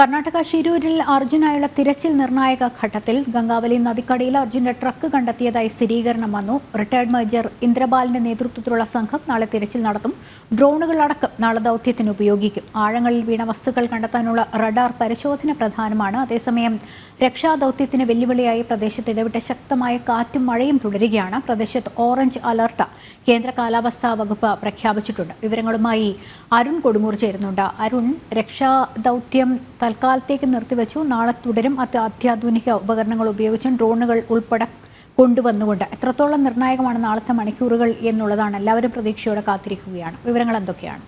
കർണാടക ഷിരൂരിൽ അർജുനായുള്ള തിരച്ചിൽ നിർണായക ഘട്ടത്തിൽ ഗംഗാവലി നദിക്കടയിൽ അർജുന്റെ ട്രക്ക് കണ്ടെത്തിയതായി സ്ഥിരീകരണം വന്നു. റിട്ടയർഡ് മേജർ ഇന്ദ്രബാലിന്റെ നേതൃത്വത്തിലുള്ള സംഘം നാളെ തിരച്ചിൽ നടത്തും. ഡ്രോണുകളടക്കം നാളെ ദൗത്യത്തിന് ഉപയോഗിക്കും. ആഴങ്ങളിൽ വീണ വസ്തുക്കൾ കണ്ടെത്താനുള്ള റഡാർ പരിശോധന പ്രധാനമാണ്. അതേസമയം രക്ഷാദൗത്യത്തിന് വെല്ലുവിളിയായി പ്രദേശത്ത് ഇടവിട്ട ശക്തമായ കാറ്റും മഴയും തുടരുകയാണ്. പ്രദേശത്ത് ഓറഞ്ച് അലർട്ട് കേന്ദ്ര കാലാവസ്ഥാ വകുപ്പ് പ്രഖ്യാപിച്ചിട്ടുണ്ട്. വിവരങ്ങളുമായി അരുൺ കൊടുങ്ങൂർ ചേരുന്നുണ്ട്. അരുൺ രക്ഷാദൗത്യം തൽക്കാലത്തേക്ക് നിർത്തിവെച്ചു. നാളെ തുടരും. അത് അത്യാധുനിക ഉപകരണങ്ങൾ ഉപയോഗിച്ചും ഡ്രോണുകൾ ഉൾപ്പെടെ കൊണ്ടുവന്നുകൊണ്ട്. എത്രത്തോളം നിർണായകമാണ് നാളത്തെ മണിക്കൂറുകൾ എന്നുള്ളതാണ് എല്ലാവരും പ്രതീക്ഷയോടെ കാത്തിരിക്കുകയാണ്. വിവരങ്ങൾ എന്തൊക്കെയാണ്?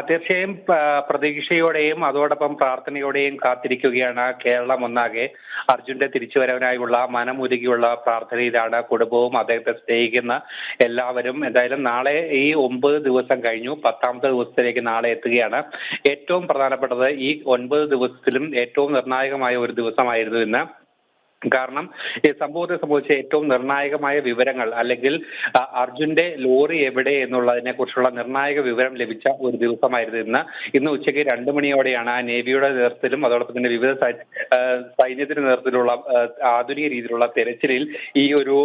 തീർച്ചയായും പ്രതീക്ഷയോടെയും അതോടൊപ്പം പ്രാർത്ഥനയോടെയും കാത്തിരിക്കുകയാണ് കേരളം ഒന്നാകെ. അർജുന്റെ തിരിച്ചുവരവിനായുള്ള മനമുരുകിയുള്ള പ്രാർത്ഥനയിലാണ് കുടുംബവും അദ്ദേഹത്തെ സ്നേഹിക്കുന്ന എല്ലാവരും എന്തായാലും നാളെ ഈ ഒമ്പത് ദിവസം കഴിഞ്ഞു. പത്താമത്തെ ദിവസത്തിലേക്ക് നാളെ എത്തുകയാണ്. ഏറ്റവും പ്രധാനപ്പെട്ടത് ഈ ഒൻപത് ദിവസത്തിലും ഏറ്റവും നിർണായകമായ ഒരു ദിവസമായിരുന്നു ഇന്ന്. കാരണം ഈ സംഭവത്തെ സംബന്ധിച്ച ഏറ്റവും നിർണായകമായ വിവരങ്ങൾ അല്ലെങ്കിൽ അർജുന്റെ ലോറി എവിടെ എന്നുള്ളതിനെ കുറിച്ചുള്ള നിർണായക വിവരം ലഭിച്ച ഒരു ദിവസമായിരുന്നു ഇന്ന്. ഇന്ന് ഉച്ചയ്ക്ക് രണ്ടു മണിയോടെയാണ് ആ നേവിയുടെ നേതൃത്വത്തിലും അതോടൊപ്പം തന്നെ വിവിധ സൈന്യത്തിന്റെ നേതൃത്വത്തിലുള്ള ആധുനിക രീതിയിലുള്ള തെരച്ചിലിൽ ഈ ഒരു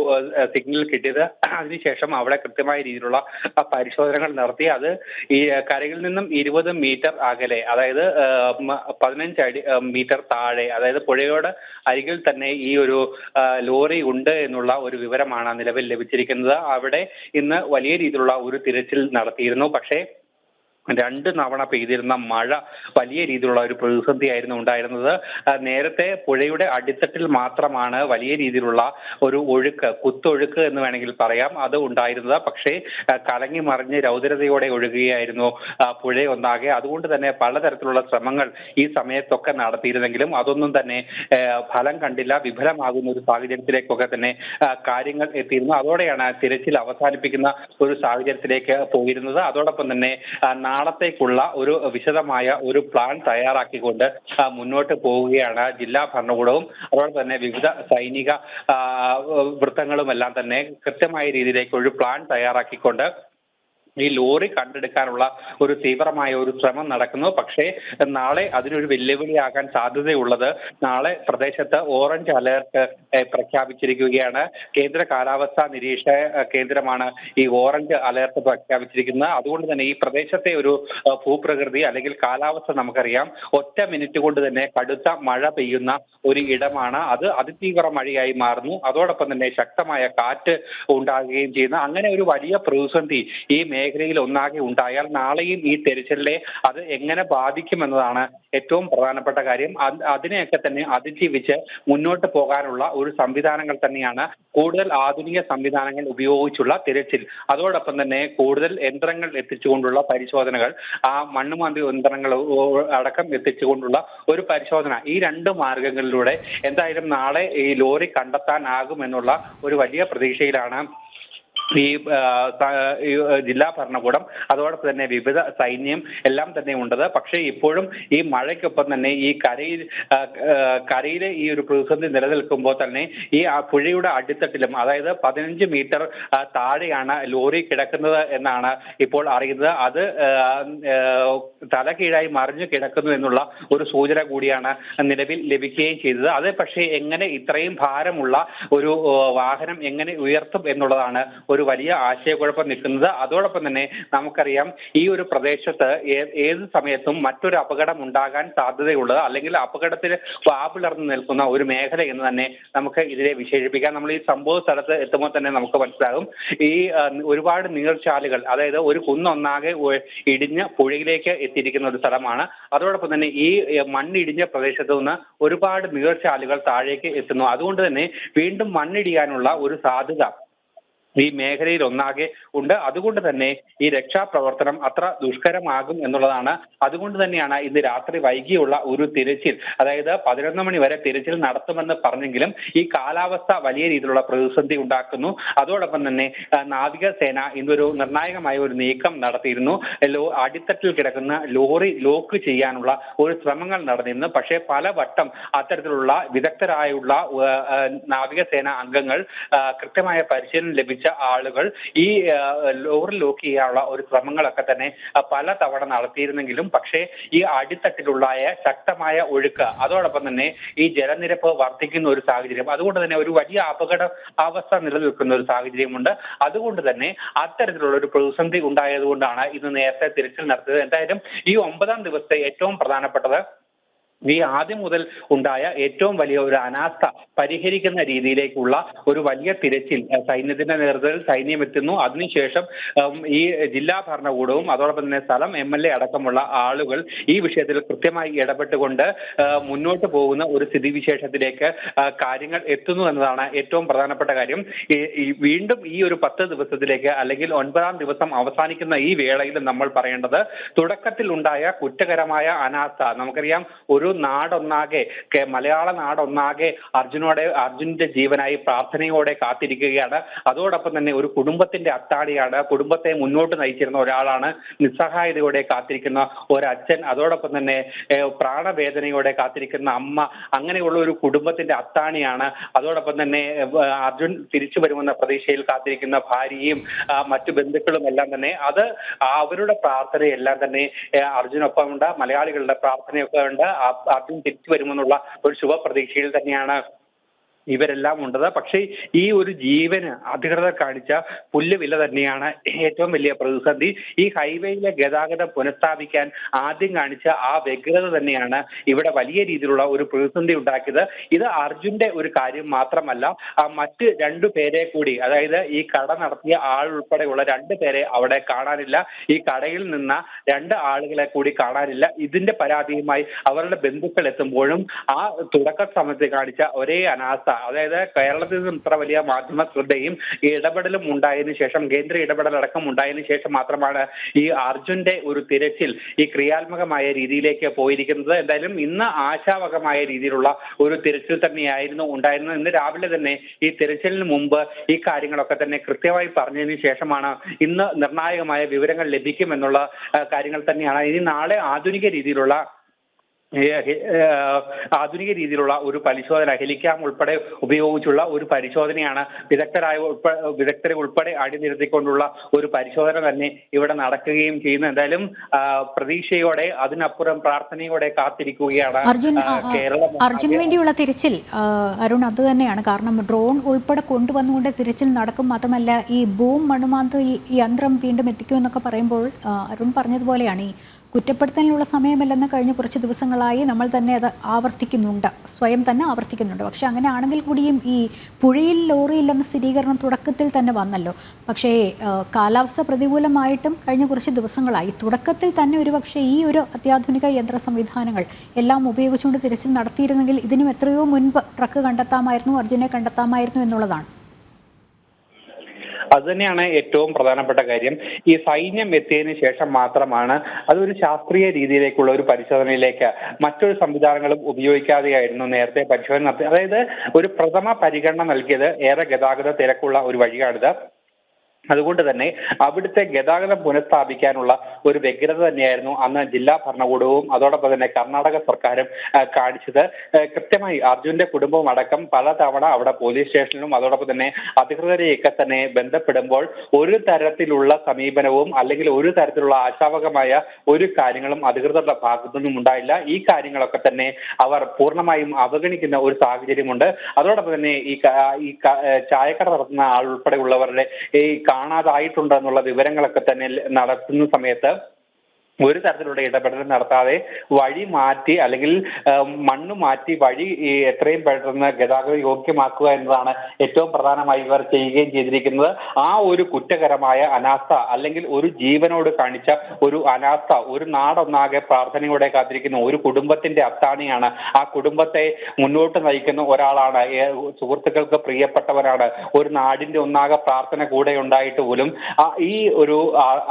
സിഗ്നൽ കിട്ടിയത്. അതിനുശേഷം അവിടെ കൃത്യമായ രീതിയിലുള്ള പരിശോധനകൾ നടത്തി. അത് ഈ കരയിൽ നിന്നും ഇരുപത് മീറ്റർ അകലെ അതായത് പതിനഞ്ച് അടി മീറ്റർ താഴെ അതായത് പുഴയോട് അരികിൽ തന്നെ ഈ ഒരു ലോറി ഉണ്ട് എന്നുള്ള ഒരു വിവരമാണ് നിലവിൽ ലഭിച്ചിരിക്കുന്നത്. അവിടെ ഇന്ന് വലിയ രീതിയിലുള്ള ഒരു തിരച്ചിൽ നടത്തിയിരുന്നു. പക്ഷേ രണ്ട് തവണ പെയ്തിരുന്ന മഴ വലിയ രീതിയിലുള്ള ഒരു പ്രതിസന്ധിയായിരുന്നു ഉണ്ടായിരുന്നത്. നേരത്തെ പുഴയുടെ അടിത്തട്ടിൽ മാത്രമാണ് വലിയ രീതിയിലുള്ള ഒരു ഒഴുക്ക് കുത്തൊഴുക്ക് എന്ന് വേണമെങ്കിൽ പറയാം അത് ഉണ്ടായിരുന്നത്. പക്ഷേ കലങ്ങി മറിഞ്ഞ് രൗദ്രതയോടെ ഒഴുകുകയായിരുന്നു പുഴ ഒന്നാകെ. അതുകൊണ്ട് തന്നെ പലതരത്തിലുള്ള ശ്രമങ്ങൾ ഈ സമയത്തൊക്കെ നടത്തിയിരുന്നെങ്കിലും അതൊന്നും തന്നെ ഫലം കണ്ടില്ല. വിഫലമാകുന്ന ഒരു സാഹചര്യത്തിലേക്കൊക്കെ തന്നെ കാര്യങ്ങൾ എത്തിയിരുന്നു. അതോടെയാണ് തിരച്ചിൽ അവസാനിപ്പിക്കുന്ന ഒരു സാഹചര്യത്തിലേക്ക് പോയിരുന്നത്. അതോടൊപ്പം തന്നെ നാളത്തേക്കുള്ള ഒരു വിശദമായ ഒരു പ്ലാൻ തയ്യാറാക്കിക്കൊണ്ട് മുന്നോട്ട് പോവുകയാണ് ജില്ലാ ഭരണകൂടവും. അതുപോലെ തന്നെ വിവിധ സൈനിക വൃത്തങ്ങളുമെല്ലാം തന്നെ കൃത്യമായ രീതിയിലേക്ക് ഒരു പ്ലാൻ തയ്യാറാക്കിക്കൊണ്ട് ഈ ലോറി കണ്ടെടുക്കാനുള്ള ഒരു തീവ്രമായ ഒരു ശ്രമം നടക്കുന്നു. പക്ഷേ നാളെ അതിനൊരു വെല്ലുവിളിയാകാൻ സാധ്യതയുള്ളത് നാളെ പ്രദേശത്ത് ഓറഞ്ച് അലേർട്ട് പ്രഖ്യാപിച്ചിരിക്കുകയാണ്. കേന്ദ്ര കാലാവസ്ഥാ നിരീക്ഷണ കേന്ദ്രമാണ് ഈ ഓറഞ്ച് അലേർട്ട് പ്രഖ്യാപിച്ചിരിക്കുന്നത്. അതുകൊണ്ട് തന്നെ ഈ പ്രദേശത്തെ ഒരു ഭൂപ്രകൃതി അല്ലെങ്കിൽ കാലാവസ്ഥ നമുക്കറിയാം. ഒറ്റ മിനിറ്റ് കൊണ്ട് തന്നെ കടുത്ത മഴ പെയ്യുന്ന ഒരു ഇടമാണ്. അത് അതിതീവ്ര മഴയായി മാറുന്നു. അതോടൊപ്പം തന്നെ ശക്തമായ കാറ്റ് ഉണ്ടാകുകയും ചെയ്യുന്ന. അങ്ങനെ ഒരു വലിയ പ്രതിസന്ധി ഈ മേഖലയിൽ ഒന്നാകെ ഉണ്ടായാൽ നാളെയും ഈ തെരച്ചിലിനെ അത് എങ്ങനെ ബാധിക്കുമെന്നതാണ് ഏറ്റവും പ്രധാനപ്പെട്ട കാര്യം. അത് അതിനെയൊക്കെ തന്നെ അതിജീവിച്ച് മുന്നോട്ട് പോകാനുള്ള ഒരു സംവിധാനങ്ങൾ തന്നെയാണ് കൂടുതൽ ആധുനിക സംവിധാനങ്ങൾ ഉപയോഗിച്ചുള്ള തിരച്ചിൽ. അതോടൊപ്പം തന്നെ കൂടുതൽ യന്ത്രങ്ങൾ എത്തിച്ചുകൊണ്ടുള്ള പരിശോധനകൾ ആ മണ്ണുമാന്തി യന്ത്രങ്ങൾ അടക്കം എത്തിച്ചുകൊണ്ടുള്ള ഒരു പരിശോധന. ഈ രണ്ട് മാർഗങ്ങളിലൂടെ എന്തായാലും നാളെ ഈ ലോറി കണ്ടെത്താനാകുമെന്നുള്ള ഒരു വലിയ പ്രതീക്ഷയിലാണ് ഈ ജില്ലാ ഭരണകൂടം അതോടൊപ്പം തന്നെ വിവിധ സൈന്യം എല്ലാം തന്നെ ഉണ്ടത്. പക്ഷേ ഇപ്പോഴും ഈ മഴയ്ക്കൊപ്പം തന്നെ ഈ കരയിൽ കരയിലെ ഈ ഒരു പ്രതിസന്ധി നിലനിൽക്കുമ്പോൾ തന്നെ ഈ പുഴയുടെ അടിത്തട്ടിലും അതായത് പതിനഞ്ച് മീറ്റർ താഴെയാണ് ലോറി കിടക്കുന്നത് എന്നാണ് ഇപ്പോൾ അറിയുന്നത്. അത് തല കീഴായി മറിഞ്ഞു കിടക്കുന്നു എന്നുള്ള ഒരു സൂചന കൂടിയാണ് നിലവിൽ ലഭിക്കുകയും ചെയ്തത്. അത് പക്ഷേ എങ്ങനെ ഇത്രയും ഭാരമുള്ള ഒരു വാഹനം എങ്ങനെ ഉയർത്തും എന്നുള്ളതാണ് ഒരു വലിയ ആശയക്കുഴപ്പം നിൽക്കുന്നത്. അതോടൊപ്പം തന്നെ നമുക്കറിയാം ഈ ഒരു പ്രദേശത്ത് ഏത് സമയത്തും മറ്റൊരു അപകടം ഉണ്ടാകാൻ സാധ്യതയുള്ളത് അല്ലെങ്കിൽ അപകടത്തിൽ വാപിളർന്ന് നിൽക്കുന്ന ഒരു മേഖല എന്ന് തന്നെ നമുക്ക് ഇതിനെ വിശേഷിപ്പിക്കാം. നമ്മൾ ഈ സംഭവ സ്ഥലത്ത് എത്തുമ്പോൾ തന്നെ നമുക്ക് മനസ്സിലാകും. ഈ ഒരുപാട് നീർച്ചാലുകൾ അതായത് ഒരു കുന്നൊന്നാകെ ഇടിഞ്ഞ് പുഴയിലേക്ക് എത്തിയിരിക്കുന്ന ഒരു സ്ഥലമാണ്. അതോടൊപ്പം തന്നെ ഈ മണ്ണിടിഞ്ഞ പ്രദേശത്ത് നിന്ന് ഒരുപാട് നീർച്ചാലുകൾ താഴേക്ക് എത്തുന്നു. അതുകൊണ്ട് തന്നെ വീണ്ടും മണ്ണിടിയാനുള്ള ഒരു സാധ്യത ഈ മേഖലയിൽ ഒന്നാകെ ഉണ്ട്. അതുകൊണ്ട് തന്നെ ഈ രക്ഷാപ്രവർത്തനം അത്ര ദുഷ്കരമാകും എന്നുള്ളതാണ്. അതുകൊണ്ട് തന്നെയാണ് ഇന്ന് രാത്രി വൈകിയുള്ള ഒരു തിരച്ചിൽ. അതായത് പതിനൊന്ന് മണി വരെ തിരച്ചിൽ നടത്തുമെന്ന് പറഞ്ഞെങ്കിലും ഈ കാലാവസ്ഥ വലിയ രീതിയിലുള്ള പ്രതിസന്ധി ഉണ്ടാക്കുന്നു. അതോടൊപ്പം തന്നെ നാവികസേന ഇന്നൊരു നിർണായകമായ ഒരു നീക്കം നടത്തിയിരുന്നു. അടിത്തട്ടിൽ കിടക്കുന്ന ലോറി ലോക്ക് ചെയ്യാനുള്ള ഒരു ശ്രമങ്ങൾ നടന്നിരുന്നു. പക്ഷേ പലവട്ടം അത്തരത്തിലുള്ള വിദഗ്ധരായുള്ള നാവികസേന അംഗങ്ങൾ കൃത്യമായ പരിശീലനം ലഭിച്ച ആളുകൾ ഈ ലോറി ലോക്ക് ചെയ്യാനുള്ള ഒരു ശ്രമങ്ങളൊക്കെ തന്നെ പല തവണ നടത്തിയിരുന്നെങ്കിലും പക്ഷേ ഈ അടിത്തട്ടിലുള്ളായ ശക്തമായ ഒഴുക്ക് അതോടൊപ്പം തന്നെ ഈ ജലനിരപ്പ് വർദ്ധിക്കുന്ന ഒരു സാഹചര്യം അതുകൊണ്ട് തന്നെ ഒരു വലിയ അപകട അവസ്ഥ നിലനിൽക്കുന്ന ഒരു സാഹചര്യമുണ്ട്. അതുകൊണ്ട് തന്നെ അത്തരത്തിലുള്ള ഒരു പ്രതിസന്ധി ഉണ്ടായതുകൊണ്ടാണ് ഇന്ന് നേരത്തെ തിരച്ചിൽ നടത്തിയത്. എന്തായാലും ഈ ഒമ്പതാം ദിവസത്തെ ഏറ്റവും പ്രധാനപ്പെട്ടത് ഈ ആദ്യം മുതൽ ഉണ്ടായ ഏറ്റവും വലിയ ഒരു അനാസ്ഥ പരിഹരിക്കുന്ന രീതിയിലേക്കുള്ള ഒരു വലിയ തിരച്ചിൽ സൈന്യത്തിന്റെ നേതൃത്വത്തിൽ സൈന്യം എത്തുന്നു. അതിനുശേഷം ഈ ജില്ലാ ഭരണകൂടവും അതോടൊപ്പം തന്നെ സ്ഥലം എം എൽ എ അടക്കമുള്ള ആളുകൾ ഈ വിഷയത്തിൽ കൃത്യമായി ഇടപെട്ടുകൊണ്ട് മുന്നോട്ട് പോകുന്ന ഒരു സ്ഥിതിവിശേഷത്തിലേക്ക് കാര്യങ്ങൾ എത്തുന്നു എന്നതാണ് ഏറ്റവും പ്രധാനപ്പെട്ട കാര്യം. വീണ്ടും ഈ ഒരു പത്ത് ദിവസത്തിലേക്ക് അല്ലെങ്കിൽ ഒൻപതാം ദിവസം അവസാനിക്കുന്ന ഈ വേളയിൽ നമ്മൾ പറയേണ്ടത് തുടക്കത്തിൽ ഉണ്ടായ കുറ്റകരമായ അനാസ്ഥ. നമുക്കറിയാം ഒരു നാടൊന്നാകെ കെ- മലയാള നാടൊന്നാകെ അർജുനോടെ അർജുനന്റെ ജീവനായി പ്രാർത്ഥനയോടെ കാത്തിരിക്കുകയാണ്. അതോടൊപ്പം തന്നെ ഒരു കുടുംബത്തിന്റെ അത്താണിയാണ്. കുടുംബത്തെ മുന്നോട്ട് നയിച്ചിരുന്ന ഒരാളാണ് നിസ്സഹായതയോടെ കാത്തിരിക്കുന്ന ഒരച്ഛൻ. അതോടൊപ്പം തന്നെ പ്രാണവേദനയോടെ കാത്തിരിക്കുന്ന അമ്മ. അങ്ങനെയുള്ള ഒരു കുടുംബത്തിന്റെ അത്താണിയാണ്. അതോടൊപ്പം തന്നെ അർജുൻ തിരിച്ചു വരുമെന്ന പ്രതീക്ഷയിൽ കാത്തിരിക്കുന്ന ഭാര്യയും മറ്റു ബന്ധുക്കളും എല്ലാം തന്നെ. അത് അവരുടെ പ്രാർത്ഥനയെല്ലാം തന്നെ അർജുനൊപ്പം ഉണ്ട് മലയാളികളുടെ പ്രാർത്ഥനയൊക്കെ ഉണ്ട്. ആ- അർജുൻ തിരിച്ചു വരുമെന്നുള്ള ഒരു ശുഭ പ്രതീക്ഷയിൽ തന്നെയാണ് ഇവരെല്ലാം ഉണ്ടത്. പക്ഷേ ഈ ഒരു ജീവന് അധികൃതർ കാണിച്ച പുല്ലുവില തന്നെയാണ് ഏറ്റവും വലിയ പ്രതിസന്ധി. ഈ ഹൈവേയിലെ ഗതാഗതം പുനഃസ്ഥാപിക്കാൻ ആദ്യം കാണിച്ച ആ വ്യഗ്രത തന്നെയാണ് ഇവിടെ വലിയ രീതിയിലുള്ള ഒരു പ്രതിസന്ധി ഉണ്ടാക്കിയത്. ഇത് അർജുന്റെ ഒരു കാര്യം മാത്രമല്ല ആ മറ്റ് രണ്ടു പേരെ കൂടി അതായത് ഈ കട നടത്തിയ ആൾ ഉൾപ്പെടെയുള്ള രണ്ട് പേരെ അവിടെ കാണാനില്ല. ഈ കടയിൽ നിന്ന രണ്ട് ആളുകളെ കൂടി കാണാനില്ല. ഇതിന്റെ പരാതിയുമായി അവരുടെ ബന്ധുക്കൾ എത്തുമ്പോഴും ആ തുടക്ക സമയത്ത് കാണിച്ച ഒരേ അനാസ്ഥ അതായത് കേരളത്തിൽ നിന്നും ഇത്ര വലിയ മാധ്യമ ശ്രദ്ധയും ഇടപെടലും ഉണ്ടായതിനു ശേഷം കേന്ദ്ര ഇടപെടൽ അടക്കം ഉണ്ടായതിനു ശേഷം മാത്രമാണ് ഈ അർജുന്റെ ഒരു തിരച്ചിൽ ഈ ക്രിയാത്മകമായ രീതിയിലേക്ക് പോയിരിക്കുന്നത്. എന്തായാലും ഇന്ന് ആശാവകമായ രീതിയിലുള്ള ഒരു തിരച്ചിൽ തന്നെയായിരുന്നു ഉണ്ടായിരുന്നത്. ഇന്ന് രാവിലെ തന്നെ ഈ തിരച്ചിലിന് മുമ്പ് ഈ കാര്യങ്ങളൊക്കെ തന്നെ കൃത്യമായി പറഞ്ഞതിന് ശേഷമാണ് ഇന്ന് നിർണായകമായ വിവരങ്ങൾ ലഭിക്കുമെന്നുള്ള കാര്യങ്ങൾ തന്നെയാണ്. ഇനി നാളെ ആധുനിക രീതിയിലുള്ള ആധുനിക രീതിയിലുള്ള ഒരു പരിശോധന ഹെലിക്യാം ഉൾപ്പെടെ ഉപയോഗിച്ചുള്ള ഒരു പരിശോധനയാണ് വിദഗ്ധരായ വിദഗ്ധരെ ഉൾപ്പെടെ അടിനിരത്തിക്കൊണ്ടുള്ള ഒരു പരിശോധന തന്നെ ഇവിടെ നടക്കുകയും ചെയ്യുന്നു. എന്തായാലും പ്രതീക്ഷയോടെ അതിനപ്പുറം പ്രാർത്ഥനയോടെ കാത്തിരിക്കുകയാണ് അർജുൻ അർജുന് വേണ്ടിയുള്ള തിരച്ചിൽ അരുൺ അത് തന്നെയാണ്. കാരണം ഡ്രോൺ ഉൾപ്പെടെ കൊണ്ടുവന്നുകൊണ്ട് തിരച്ചിൽ നടക്കും. മാത്രമല്ല ഈ ബൂം മണുമാന്ത് ഈ യന്ത്രം വീണ്ടും എത്തിക്കുമെന്നൊക്കെ പറയുമ്പോൾ അരുൺ പറഞ്ഞതുപോലെയാണ് ഈ കുറ്റപ്പെടുത്തലിനുള്ള സമയമല്ലെന്ന് കഴിഞ്ഞ കുറച്ച് ദിവസങ്ങളായി നമ്മൾ തന്നെ അത് ആവർത്തിക്കുന്നുണ്ട്. സ്വയം തന്നെ ആവർത്തിക്കുന്നുണ്ട്. പക്ഷെ അങ്ങനെ ആണെങ്കിൽ കൂടിയും ഈ പുഴയിൽ ലോറിയില്ലെന്ന സ്ഥിരീകരണം തുടക്കത്തിൽ തന്നെ വന്നല്ലോ. പക്ഷേ കാലാവസ്ഥ പ്രതികൂലമായിട്ടും കഴിഞ്ഞ കുറച്ച് ദിവസങ്ങളായി. തുടക്കത്തിൽ തന്നെ ഒരു പക്ഷേ ഈ ഒരു അത്യാധുനിക യന്ത്ര സംവിധാനങ്ങൾ എല്ലാം ഉപയോഗിച്ചുകൊണ്ട് തിരച്ചിൽ നടത്തിയിരുന്നെങ്കിൽ ഇതിനും എത്രയോ മുൻപ് ട്രക്ക് കണ്ടെത്താമായിരുന്നു അർജുനെ കണ്ടെത്താമായിരുന്നു എന്നുള്ളതാണ്. അത് തന്നെയാണ് ഏറ്റവും പ്രധാനപ്പെട്ട കാര്യം. ഈ സൈന്യം എത്തിയതിനു ശേഷം മാത്രമാണ് അതൊരു ശാസ്ത്രീയ രീതിയിലേക്കുള്ള ഒരു പരിശോധനയിലേക്ക് മറ്റൊരു സംവിധാനങ്ങളും ഉപയോഗിക്കാതെയായിരുന്നു നേരത്തെ പരിശോധന നടത്തി അതായത് ഒരു പ്രഥമ പരിഗണന നൽകിയത് ഏറെ ഗതാഗത തിരക്കുള്ള ഒരു വഴിയാണിത്. അതുകൊണ്ട് തന്നെ അവിടുത്തെ ഗതാഗതം പുനഃസ്ഥാപിക്കാനുള്ള ഒരു വ്യഗ്രത തന്നെയായിരുന്നു അന്ന് ജില്ലാ ഭരണകൂടവും അതോടൊപ്പം തന്നെ കർണാടക സർക്കാരും കാണിച്ചത്. കൃത്യമായി അർജുന്റെ കുടുംബവും അടക്കം പലതവണ അവിടെ പോലീസ് സ്റ്റേഷനിലും അതോടൊപ്പം തന്നെ അധികൃതരെയൊക്കെ തന്നെ ബന്ധപ്പെടുമ്പോൾ ഒരു തരത്തിലുള്ള സമീപനവും അല്ലെങ്കിൽ ഒരു തരത്തിലുള്ള ആശാവകമായ ഒരു കാര്യങ്ങളും അധികൃതരുടെ ഭാഗത്തുനിന്നും ഉണ്ടായില്ല. ഈ കാര്യങ്ങളൊക്കെ തന്നെ അവർ പൂർണമായും അവഗണിക്കുന്ന ഒരു സാഹചര്യമുണ്ട്. അതോടൊപ്പം തന്നെ ഈ ചായക്കട നടത്തുന്ന ആൾ ഉൾപ്പെടെയുള്ളവരുടെ ഈ കാണാതായിട്ടുണ്ട് എന്നുള്ള വിവരങ്ങളൊക്കെ തന്നെ നടത്തുന്ന സമയത്ത് ഒരു തരത്തിലുള്ള ഇടപെടൽ നടത്താതെ വഴി മാറ്റി അല്ലെങ്കിൽ മണ്ണ് മാറ്റി വഴി എത്രയും പെട്ടെന്ന് ഗതാഗത യോഗ്യമാക്കുക എന്നതാണ് ഏറ്റവും പ്രധാനമായി ഇവർ ചെയ്യുകയും ചെയ്തിരിക്കുന്നത്. ആ ഒരു കുറ്റകരമായ അനാസ്ഥ അല്ലെങ്കിൽ ഒരു ജീവനോട് കാണിച്ച ഒരു അനാസ്ഥ ഒരു നാടൊന്നാകെ പ്രാർത്ഥനയോടെ കാത്തിരിക്കുന്ന ഒരു കുടുംബത്തിന്റെ അത്താണിയാണ്. ആ കുടുംബത്തെ മുന്നോട്ട് നയിക്കുന്ന ഒരാളാണ്. സുഹൃത്തുക്കൾക്ക് പ്രിയപ്പെട്ടവരാണ്. ഒരു നാടിന്റെ ഒന്നാകെ പ്രാർത്ഥന കൂടെ ഉണ്ടായിട്ട് പോലും ഈ ഒരു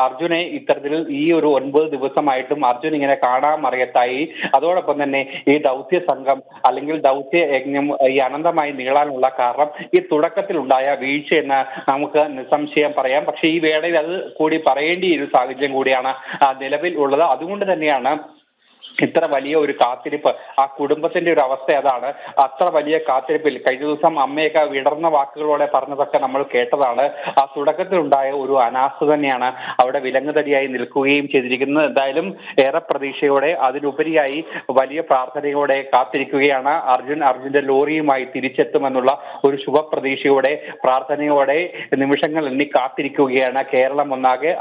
അർജുനെ ഇത്തരത്തിൽ ഈ ഒരു ഒൻപത് ദിവസമായിട്ടും അർജുൻ ഇങ്ങനെ കാണാൻ മറിയത്തായി. അതോടൊപ്പം തന്നെ ഈ ദൗത്യ സംഘം അല്ലെങ്കിൽ ദൗത്യ യജ്ഞം ഈ അനന്തമായി നീളാനുള്ള കാരണം ഈ തുടക്കത്തിൽ ഉണ്ടായ വീഴ്ച എന്ന് നമുക്ക് നിസ്സംശയം പറയാം. പക്ഷേ ഈ വേളയിൽ അത് കൂടി പറയേണ്ടി ഒരു സാഹചര്യം കൂടിയാണ് നിലവിൽ ഉള്ളത്. അതുകൊണ്ട് തന്നെയാണ് ഇത്ര വലിയ ഒരു കാത്തിരിപ്പ് ആ കുടുംബത്തിന്റെ ഒരു അവസ്ഥ അതാണ്. അത്ര വലിയ കാത്തിരിപ്പിൽ കഴിഞ്ഞ ദിവസം അമ്മയൊക്കെ വിടർന്ന വാക്കുകളോടെ പറഞ്ഞതൊക്കെ നമ്മൾ കേട്ടതാണ്. ആ തുടക്കത്തിലുണ്ടായ ഒരു അനാസ്ഥ തന്നെയാണ് അവിടെ വിലങ്ങുതടിയായി നിൽക്കുകയും ചെയ്തിരിക്കുന്നത്. എന്തായാലും ഏറെ പ്രതീക്ഷയോടെ അതിലുപരിയായി വലിയ പ്രാർത്ഥനയോടെ കാത്തിരിക്കുകയാണ്. അർജുൻ അർജുന്റെ ലോറിയുമായി തിരിച്ചെത്തുമെന്നുള്ള ഒരു ശുഭപ്രതീക്ഷയോടെ പ്രാർത്ഥനയോടെ നിമിഷങ്ങൾ എണ്ണി കാത്തിരിക്കുകയാണ് കേരളം ഒന്നാകെ.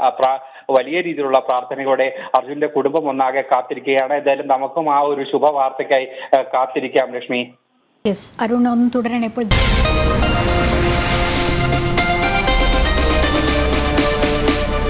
വലിയ രീതിയിലുള്ള പ്രാർത്ഥനയോടെ അർജുന്റെ കുടുംബം ഒന്നാകെ കാത്തിരിക്കുകയാണ്. എന്തായാലും നമുക്കും ആ ഒരു ശുഭവാർത്തയ്ക്കായി കാത്തിരിക്കാം ലക്ഷ്മി. യെസ് അരുൺ ഒന്ന് തുടരണേ ഇപ്പോൾ.